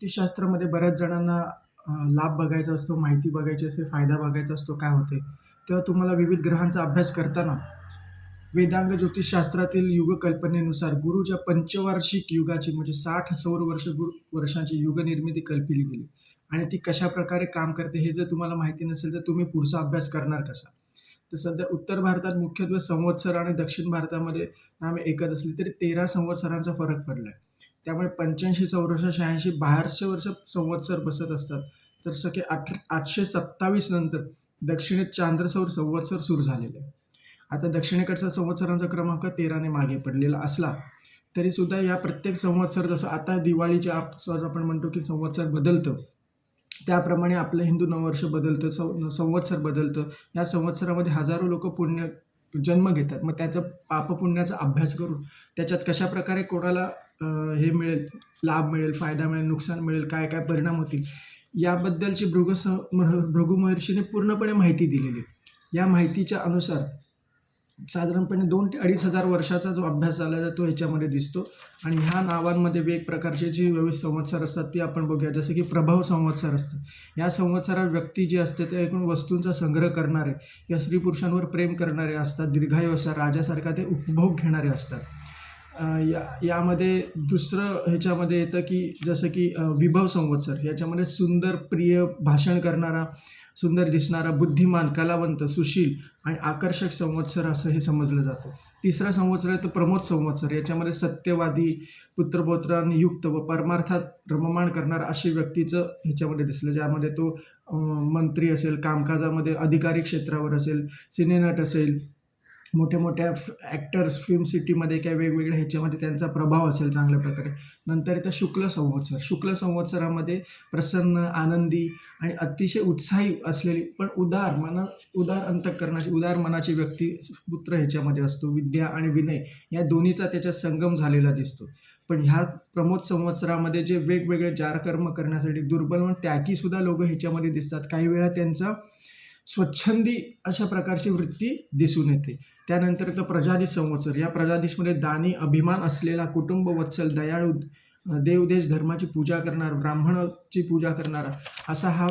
ज्योतिषशास्त्रामध्ये बऱ्याच जणांना लाभ बघायचा असतो, माहिती बघायची असते, फायदा बघायचा असतो, काय होते. तेव्हा तुम्हाला विविध ग्रहांचा अभ्यास करताना वेदांग ज्योतिषशास्त्रातील युगकल्पनेनुसार गुरुच्या पंचवार्षिक युगाची म्हणजे साठ सौर वर्ष गुरु वर्षांची युगनिर्मिती कल्पिली गेली आणि ती कशाप्रकारे काम करते हे जर तुम्हाला माहिती नसेल तर तुम्ही पुढचा अभ्यास करणार कसा? तर सध्या उत्तर भारतात मुख्यत्वे संवत्सर आणि दक्षिण भारतामध्ये नामे एकच असली तरी 13 संवत्सरांचा फरक पडला आहे. त्यामुळे 85 सौरवर्ष 86 बाहेरचे वर्ष संवत्सर बसत असतात. तर सखे आठ 827 नंतर दक्षिणेत चांद्रसौर संवत्सर सुरू झालेले आहे. आता दक्षिणेकडचा संवत्सरांचा क्रमांक तेराने मागे पडलेला असला तरीसुद्धा या प्रत्येक संवत्सर जसं आता दिवाळीच्या आसपास आपण म्हणतो की संवत्सर बदलतं. त्याप्रमाणे आपलं हिंदू नववर्ष बदलतं, सं संवत्सर बदलतं. या संवत्सरामध्ये हजारो लोकं पुण्य जन्म घेतात. मग त्याचा पापपुण्याचा अभ्यास करून त्याच्यात कशाप्रकारे कोणाला हे मिळेल, लाभ मिळेल, फायदा मिळेल, नुकसान मिळेल, काय-काय परिणाम होतील, याबद्दलची भृगु मह भृगु महर्षीने पूर्णपणे माहिती दिलेली आहे. या माहितीच्या अनुसार साधारणपणे दोन ते 2500 वर्षाचा जो अभ्यास झाला आहे तो ह्याच्यामध्ये दिसतो आणि ह्या नावांमध्ये वेग प्रकारचे जे विविध संवत्सर असतात ते आपण बघूया. जसं की प्रभाव संवत्सर असतं. या संवत्सरात व्यक्ती जी असते ते एकूण वस्तूंचा संग्रह करणारे किंवा स्त्री-पुरुषांवर प्रेम करणारे असतात. दीर्घायू असतात. राजासारखा ते उपभोग घेणारे असतात. या यामध्ये दुसरं ह्याच्यामध्ये येतं की जसं की विभव संवत्सर याच्यामध्ये सुंदर, प्रिय, भाषण करणारा, सुंदर दिसणारा, बुद्धिमान, कलावंत, सुशील आणि आकर्षक संवत्सर असं हे समजलं जातं. तिसरा संवत्सर आहे तर प्रमोद संवत्सर. याच्यामध्ये सत्यवादी, पुत्रपौत्रांनी युक्त व परमार्थात रममाण करणारा अशी व्यक्तीचं ह्याच्यामध्ये दिसलं. ज्यामध्ये तो मंत्री असेल, कामकाजामध्ये अधिकारी क्षेत्रावर असेल, सिनेनट असेल, मोठ्या-मोठ्या ॲक्टर्स फिल्म सिटीमध्ये किंवा वेगवेगळ्या ह्याच्यामध्ये त्यांचा प्रभाव असेल चांगल्या प्रकारे. नंतर येतं शुक्ल संवत्सर. शुक्ल संवत्सरामध्ये प्रसन्न, आनंदी आणि अतिशय उत्साही असलेली पण उदार मना उदार अंतःकरणाची, उदार मनाची व्यक्ती पुत्र ह्याच्यामध्ये असतो. विद्या आणि विनय या दोन्हीचा त्याच्यात संगम झालेला दिसतो. पण ह्या प्रमोद संवत्सरामध्ये जे वेगवेगळे जारकर्म करण्यासाठी दुर्बल व त्यागीसुद्धा लोकं ह्याच्यामध्ये दिसतात. काही वेळा त्यांचा स्वच्छंदी अशा प्रकारची वृत्ती दिसून येते. त्यानंतर तर प्रजादी संवत्सर. या प्रजाधीशमध्ये दानी, अभिमान असलेला, कुटुंबवत्सल, दयाळू, देव-देश धर्माची पूजा करणार ब्राह्मणाची पूजा करणारा असा हा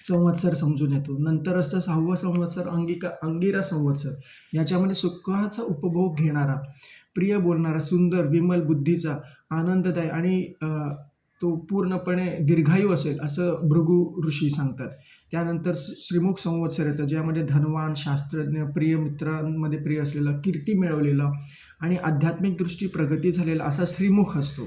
संवत्सर समजून येतो. नंतर असतं सहावा संवत्सर अंगिका अंगिरा संवत्सर. याच्यामध्ये सुखाचा उपभोग घेणारा, प्रिय बोलणारा, सुंदर, विमल बुद्धीचा, आनंददायी आणि तो पूर्णपणे दीर्घायू असेल असं भृगु ऋषी सांगतात. त्यानंतर श्रीमुख संवत्सर येतं ज्यामध्ये धनवान, शास्त्रज्ञ, प्रिय मित्रांमध्ये प्रिय असलेला, कीर्ती मिळवलेला आणि आध्यात्मिक दृष्टी प्रगती झालेला असा श्रीमुख असतो.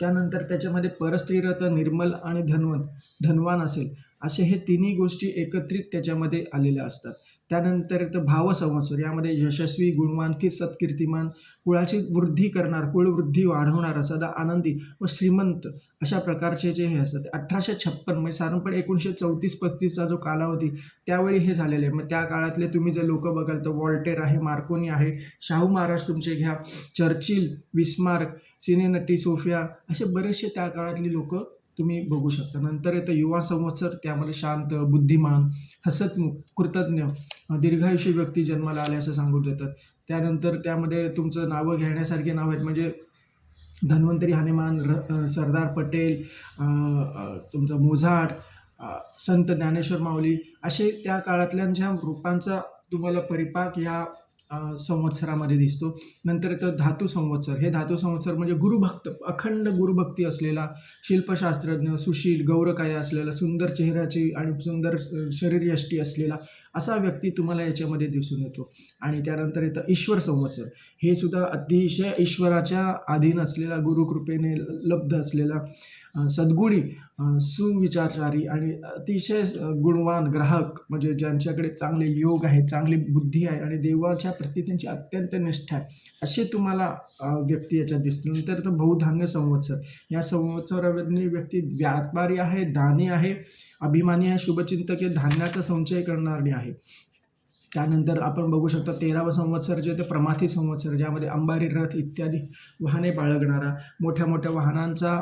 त्यानंतर त्याच्यामध्ये परस्त्रीरथ निर्मल आणि धनवन धनवान असेल असे हे तिन्ही गोष्टी एकत्रित त्याच्यामध्ये आलेल्या असतात. त्यानंतर तर भावसंवत्सर यामध्ये यशस्वी, गुणवान, की सत्कीर्तिमान, कुळाची वृद्धी करणार कुळवृद्धी वाढवणारा, सदा आनंदी व श्रीमंत अशा प्रकारचे जे हे असतात. 1856 म्हणजे साधारणपणे एकोणीसशे चौतीस पस्तीसचा जो कालावधी त्यावेळी हे झालेले आहे. मग त्या काळातले तुम्ही जे लोकं बघाल तर वॉल्टेर आहे, मार्कोनी आहे, शाहू महाराज तुमचे घ्या, चर्चिल, विस्मार्क सिनेनटी, सोफिया असे बरेचसे त्या काळातली लोकं तुम्ही बघू शकता. नंतर येतं युवा संवत्सर. त्यामध्ये शांत, बुद्धिमान, हसतमुख, कृतज्ञ, दीर्घायुषी व्यक्ती जन्माला आले असं सांगून देतात. त्यानंतर त्यामध्ये तुमचं नावं घेण्यासारखे नावं आहेत म्हणजे धन्वंतरी हनुमान, र सरदार पटेल, तुमचं मोझाट संत ज्ञानेश्वर माऊली असे त्या काळातल्यांच्या रूपांचा तुम्हाला परिपाक या संवत्सरामध्ये दिसतो. नंतर येतं धातू संवत्सर. हे धातू संवत्सर म्हणजे गुरुभक्त, अखंड गुरुभक्ती असलेला, शिल्पशास्त्रज्ञ, सुशील, गौरकाय असलेला, सुंदर चेहऱ्याची आणि सुंदर शरीरयष्टी असलेला असा व्यक्ती तुम्हाला याच्यामध्ये दिसून येतो. आणि त्यानंतर येतं ईश्वर संवत्सर. हे सुद्धा अतिशय ईश्वराच्या अधीन असलेला, गुरुकृपेने लब्ध असलेला, सद्गुणी, सुविचारचारी आणि अतिशय गुणवान ग्राहक म्हणजे ज्यांच्याकडे चांगले योग आहे चांगली बुद्धी आहे आणि देवाच्या प्रती त्यांची अत्यंत निष्ठा आहे. असे तुम्हाला व्यक्ती याच्यात दिसते नंतर तर बहुधान्य संवत्सर. या संवत्सरामधली व्यक्ती व्यापारी आहे, दानी आहे, अभिमानी आहे, शुभचिंतक आहे, धान्याचा संचय करणारी आहे. त्यानंतर आपण बघू शकता 13वं संवत्सर जे ते प्रमाथी संवत्सर ज्यामध्ये अंबारी, रथ इत्यादी वाहने बाळगणारा, मोठ्या-मोठ्या वाहनांचा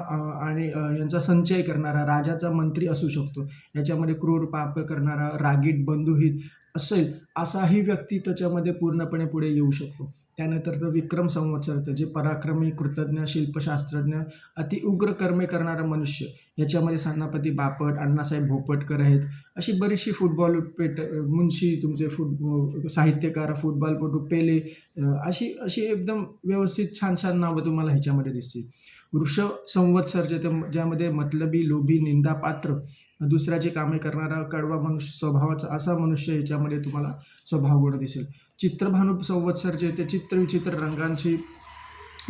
आणि यांचा संचय करणारा, राजाचा मंत्री असू शकतो. याच्यामध्ये क्रूर पाप करणारा, रागीट, बंधुहित असेल असाही व्यक्ती त्याच्यामध्ये पूर्णपणे पुढे येऊ शकतो. त्यानंतर तर विक्रम संवत्सर तर जे पराक्रमी कृतज्ञ शिल्पशास्त्रज्ञ अतिउग्र कर्मे करणारा मनुष्य याच्यामध्ये सेनापती बापट अण्णासाहेब भोपटकर आहेत. अशी बरीचशी फुटबॉल पेट मुन्शी तुमचे फुट साहित्यकार फुटबॉलपटू पेले अशी अशी एकदम व्यवस्थित छान छान नावं तुम्हाला ह्याच्यामध्ये दिसतील. वृष संवत्सर जे ज्यामध्ये मतलबी लोभी निंदापात्र दुसऱ्याची कामे करणारा कडवा मनुष्य स्वभावाचा असा मनुष्य ह्याच्यामध्ये तुम्हाला स्वभाव गोड दिसेल. चित्रभानू संवत्सर जे ते चित्रविचित्र रंगांची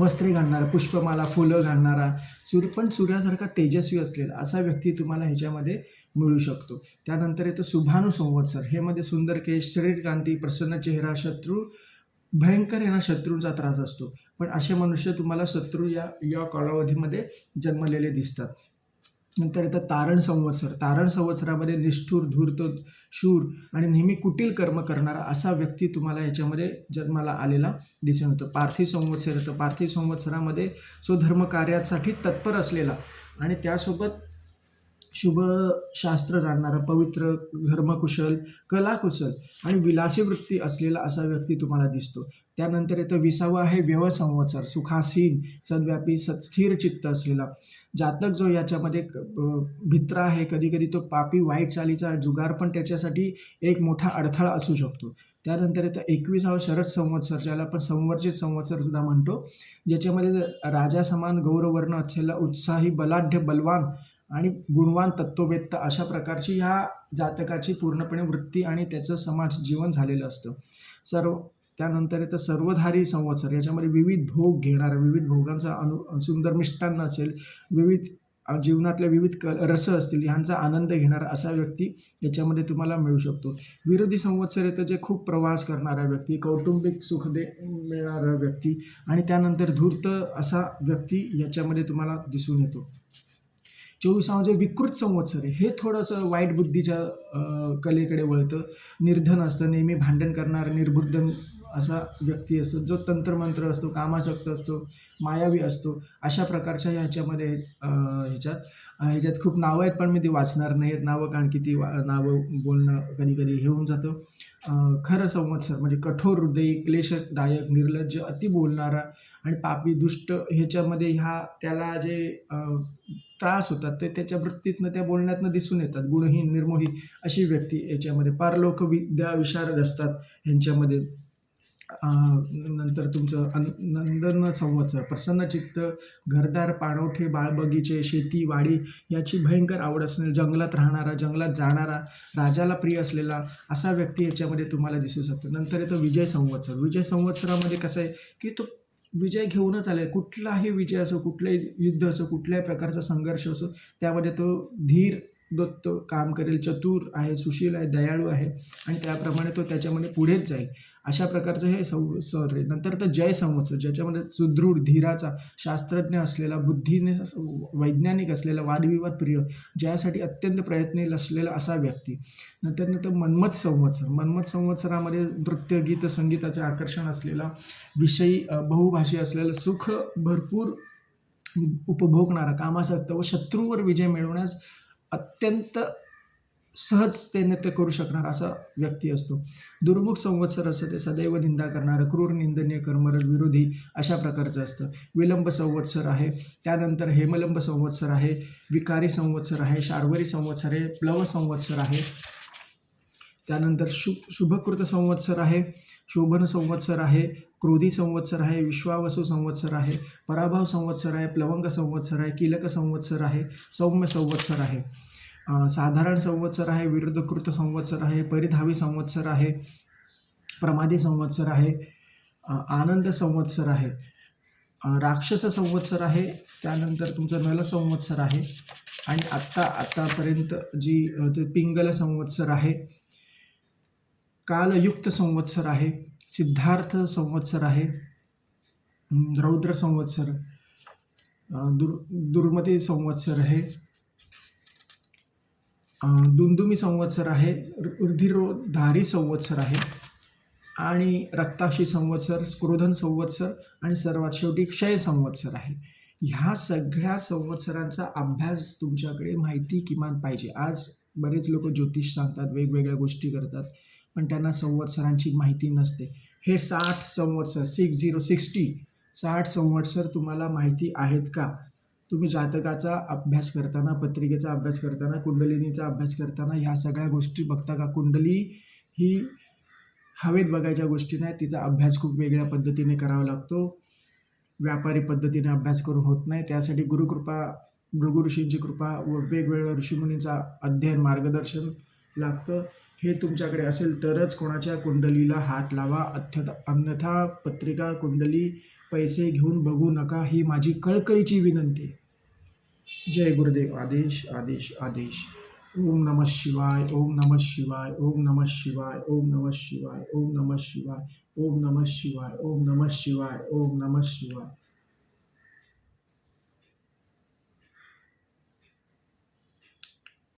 वस्त्रे घालणारा पुष्पमाला फुलं घालणारा सूर्य पण सूर्यासारखा तेजस्वी असलेला असा व्यक्ती तुम्हाला ह्याच्यामध्ये मिळू शकतो. त्यानंतर येतं शुभानू संवत्सर हे मध्ये सुंदर केश शरीरकांती प्रसन्न चेहरा शत्रू भयंकर यांना शत्रूंचा त्रास असतो. पण असे मनुष्य तुम्हाला शत्रू या या कालावधीमध्ये जन्मलेले दिसतात. नंतर येतं तारण संवत्सर. तारण संवत्सरामध्ये निष्ठूर धूर्त शूर आणि नेहमी कुटील कर्म करणारा असा व्यक्ती तुम्हाला याच्यामध्ये जन्माला आलेला दिसून येतो. पार्थिव संवत्सर येतं. पार्थिव संवत्सरामध्ये स्वधर्म कार्यासाठी तत्पर असलेला आणि त्यासोबत शुभ शास्त्र जाणणारा पवित्र धर्मकुशल कलाकुशल आणि विलासी वृत्ती असलेला असा व्यक्ती तुम्हाला दिसतो. त्यानंतर येतं विसावं आहे व्यव संवत्सर सुखासीन सद्व्यापी सत्स्थिर चित्त असलेला. जातक जो याच्यामध्ये भित्र आहे कधी कधी तो पापी वाईट चालीचा जुगार पण त्याच्यासाठी एक मोठा अडथळा असू शकतो. त्यानंतर येतं एकविसावं शरद संवत्सर ज्याला आपण संवर्जित संवत्सर सुद्धा म्हणतो ज्याच्यामध्ये राजा समान गौरवर्ण असलेला उत्साही बलाढ्य बलवान आणि गुणवान तत्त्ववेत्त अशा प्रकारची ह्या जातकाची पूर्णपणे वृत्ती आणि त्याचं समाज जीवन झालेलं असतं. सर्व त्यानंतर येतं सर्वधारी संवत्सर याच्यामध्ये विविध भोग घेणारा विविध भोगांचा अनु सुंदर मिष्टान्न असेल विविध जीवनातल्या विविध क रस असतील ह्यांचा आनंद घेणारा असा व्यक्ती याच्यामध्ये तुम्हाला मिळू शकतो. विरोधी संवत्सर येतं जे खूप प्रवास करणारा व्यक्ती कौटुंबिक सुख दे मिळणारा व्यक्ती आणि त्यानंतर धूर्त असा व्यक्ती याच्यामध्ये तुम्हाला दिसून येतो. चोवीसावं म्हणजे विकृत संवत्सर हे थोडंसं वाईट बुद्धीच्या कलेकडे वळतं. निर्धन असतं नेहमी भांडण करणारं निर्बुद्ध असा व्यक्ती असतो जो तंत्रमंत्र असतो कामासक्त असतो मायावी असतो अशा प्रकारच्या ह्याच्यामध्ये ह्याच्यात ह्याच्यात खूप नावं आहेत पण मी ती वाचणार नाही आहेत नावं कारण की ती वा नावं बोलणं कधी कधी हे होऊन जातं. खरं संवत्सर म्हणजे कठोर हृदयी क्लेशदायक निर्लज्ज अति बोलणारा आणि पापी दुष्ट ह्याच्यामध्ये ह्या त्याला जे त्रास होतात ते त्याच्या वृत्तीतनं त्या बोलण्यातनं दिसून येतात. गुणहीन निर्मोही अशी व्यक्ती याच्यामध्ये पारलोक विद्या विशारद असतात ह्यांच्यामध्ये. नंतर तुमचं अन नंदन संवत्सर प्रसन्न चित्त घरदार पाणवठे बाळबगीचे शेती वाडी याची भयंकर आवड असलेला जंगलात राहणारा जंगलात जाणारा राजाला प्रिय असलेला असा व्यक्ती याच्यामध्ये तुम्हाला दिसू शकतो. नंतर येतो विजय संवत्सर. विजय संवत्सरामध्ये कसं आहे की तो विजय घेऊनच आले कुठलाही विजय असो कुठलाही युद्ध असो कुठल्याही प्रकारचा संघर्ष असो त्यामध्ये तो धीर दत्त काम करेल चतुर आहे सुशील आहे दयाळू आहे आणि त्याप्रमाणे तो त्याच्यामध्ये पुढेच जाईल. अशा प्रकारचं हे सौ सर आहे नंतर तर जय संवत्सर ज्याच्यामध्ये सुदृढ धीराचा शास्त्रज्ञ असलेला बुद्धीने वैज्ञानिक असलेला वादविवाद प्रिय ज्यासाठी अत्यंत प्रयत्नशील असलेला असा व्यक्ती. नंतर नंतर मन्मथ संवत्सर मन्मथ संवत्सरामध्ये नृत्य गीत संगीताचे आकर्षण असलेला विषयी बहुभाषी असलेला सुख भरपूर उपभोगणारा कामासक्त व शत्रूवर विजय मिळवण्यास अत्यंत सहजतेने ते करू शकणार असा व्यक्ती असतो. दुर्मुख संवत्सर असतं ते सदैव निंदा करणारं क्रूर निंदनीय कर्मरज विरोधी अशा प्रकारचं असतं. विलंब संवत्सर आहे. त्यानंतर हेमलंब संवत्सर आहे. विकारी संवत्सर आहे. शार्वरी संवत्सर आहे. प्लव संवत्सर आहे. त्यानंतर शु शुभकृत संवत्सर आहे शोभन संवत्सर आहे क्रोधी संवत्सर आहे विश्वावसू संवत्सर आहे पराभव संवत्सर आहे प्लवंग संवत्सर आहे किलक संवत्सर आहे सौम्य संवत्सर आहे साधारण संवत्सर आहे विरुद्धकृत संवत्सर आहे परिधावी संवत्सर आहे प्रमादी संवत्सर आहे आनंद संवत्सर आहे राक्षस संवत्सर आहे त्यानंतर तुमचं नल संवत्सर आहे आणि आत्ता आत्तापर्यंत जी ते पिंगल संवत्सर आहे कालयुक्त संवत्सर आहे सिद्धार्थ संवत्सर आहे रौद्र संवत्सर दुर् दुर्मती संवत्सर आहे दुमदुमी संवत्सर आहे रुधिरोधारी संवत्सर आहे आणि रक्ताशी संवत्सर स्क्रोधन संवत्सर आणि सर्वात शेवटी क्षय संवत्सर आहे. ह्या सगळ्या संवत्सरांचा अभ्यास तुमच्याकडे माहिती किमान पाहिजे. आज बरेच लोक ज्योतिष सांगतात वेगवेगळ्या गोष्टी करतात. पण त्यांना संवत्सरांची माहिती नसते. हे साठ संवत्सर सिक्स झिरो सिक्स्टी साठ संवत्सर तुम्हाला माहिती आहेत का? तुम्ही जातकाचा अभ्यास करताना पत्रिकेचा अभ्यास करताना कुंडलिनीचा अभ्यास करताना ह्या सगळ्या गोष्टी बघता का? कुंडली ही हवेत बघायच्या गोष्टी नाही तिचा अभ्यास खूप वेगळ्या पद्धतीने करावा लागतो. व्यापारी पद्धतीने अभ्यास करून होत नाही. त्यासाठी गुरुकृपा भृगु ऋषींची कृपा व वेगवेगळ्या ऋषीमुनींचा अध्ययन मार्गदर्शन लागतं. हे तुमच्याकडे असेल तरच कोणाच्या कुंडलीला हात लावा. अथ्यथा अन्यथा पत्रिका कुंडली पैसे घेऊन बघू नका ही माझी कळकळीची विनंती. जय गुरुदेव. आदेश आदेश आदेश. ओम नमः शिवाय ओम नमः शिवाय ओम नमः शिवाय ओम नमः शिवाय ओम नमः शिवाय ओम नमः शिवाय ओम नमः शिवाय ओम नमः शिवाय.